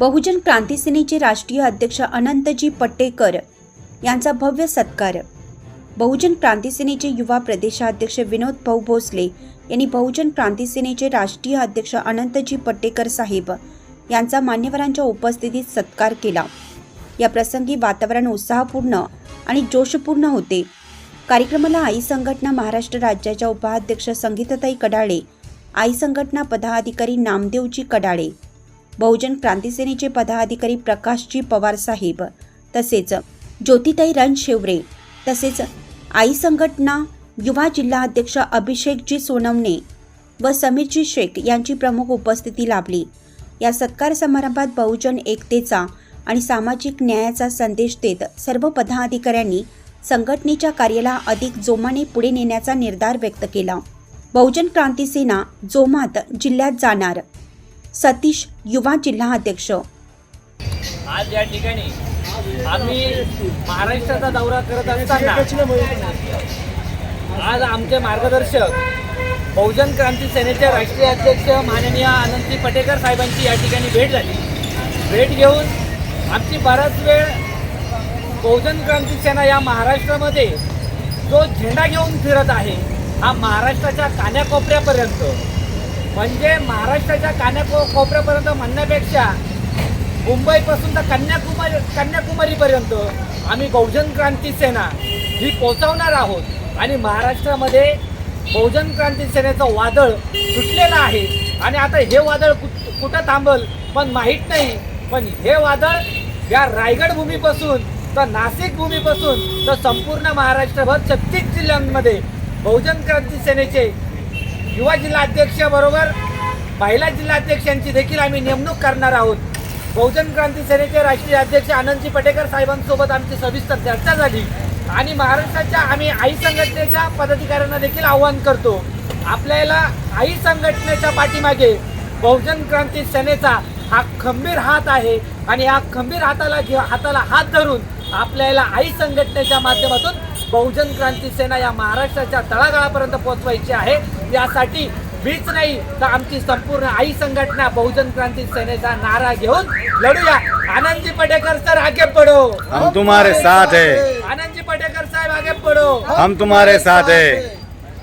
बहुजन क्रांती सेनेचे राष्ट्रीय अध्यक्ष अनंतजी पट्टेकर यांचा भव्य सत्कार. बहुजन क्रांती सेनेचे युवा प्रदेशाध्यक्ष विनोद भाऊ भोसले यांनी बहुजन क्रांती सेनेचे राष्ट्रीय अध्यक्ष अनंतजी पट्टेकर साहेब यांचा मान्यवरांच्या उपस्थितीत सत्कार केला. या प्रसंगी वातावरण उत्साहपूर्ण आणि जोशपूर्ण होते. कार्यक्रमाला आई संघटना महाराष्ट्र राज्याच्या उपाध्यक्ष संगीताताई कडाळे आई संघटना पदाधिकारी नामदेवजी कडाळे बहुजन क्रांती सेनेचे पदाधिकारी प्रकाशजी पवार साहेब तसेच ज्योतिताई रणशेवरे तसेच आई संघटना युवा जिल्हा अध्यक्ष अभिषेकजी सोनवणे व समीरजी शेख यांची प्रमुख उपस्थिती लाभली. या सत्कार समारंभात बहुजन एकतेचा आणि सामाजिक न्यायाचा संदेश देत सर्व पदाधिकाऱ्यांनी संघटनेच्या कार्याला अधिक जोमाने पुढे नेण्याचा निर्धार व्यक्त केला. बहुजन क्रांती सेना जोमात जिल्ह्यात जाणार. सतीश युवा जिल्हा अध्यक्ष. आज या ठिकाणी आम्ही महाराष्ट्राचा दौरा करत असताना आज आमचे मार्गदर्शक बहुजन क्रांती सेनेचे राष्ट्रीय अध्यक्ष माननीय आनंदी पटेकर साहेबांची या ठिकाणी भेट झाली. भेट घेऊन आमची बराच वेळ बहुजन क्रांती सेना या महाराष्ट्रामध्ये जो झेंडा घेऊन फिरत आहे हा महाराष्ट्राच्या कान्याकोपऱ्यापर्यंत म्हणजे महाराष्ट्राच्या कान्याको कोपऱ्यापर्यंत म्हणण्यापेक्षा मुंबईपासून तर कन्याकुमारी कन्याकुमारीपर्यंत आम्ही बहुजन क्रांती सेना ही पोचवणार आहोत. आणि महाराष्ट्रामध्ये बहुजन क्रांती सेनेचं वादळ सुटलेलं आहे. आणि आता हे वादळ कुठ कुठं थांबल पण माहीत नाही. पण हे वादळ या रायगड भूमीपासून तर नाशिक भूमीपासून तर संपूर्ण महाराष्ट्रभर छत्तीस जिल्ह्यांमध्ये बहुजन क्रांती सेनेचे युवा जिल्हाध्यक्ष बरोबर महिला जिल्हाध्यक्षांची देखील आम्ही नेमणूक करणार आहोत. बहुजन क्रांती सेनेचे राष्ट्रीय अध्यक्ष आनंदजी पटेकर साहेबांसोबत आमची सविस्तर चर्चा झाली आणि महाराष्ट्राच्या आम्ही आई संघटनेच्या पदाधिकाऱ्यांना देखील आव्हान करतो. आपल्याला आई संघटनेच्या पाठीमागे बहुजन क्रांती सेनेचा हा खंबीर हात आहे आणि या खंबीर हाताला घे हाताला हात धरून आपल्याला आई संघटनेच्या माध्यमातून बहुजन क्रांती सेना या महाराष्ट्राच्या तळागाळापर्यंत पोहोचवायची आहे. यासाठी मीच नाही तर आमची संपूर्ण आई संघटना बहुजन क्रांती सेनेचा नारा घेऊन लढूया. आनंदजी पटेकर सर आगे पडो हम तुम्हारे साथ हैं. आनंदजी पटेकर साहेब आगे पडो हम तुम्हारे साथ हैं.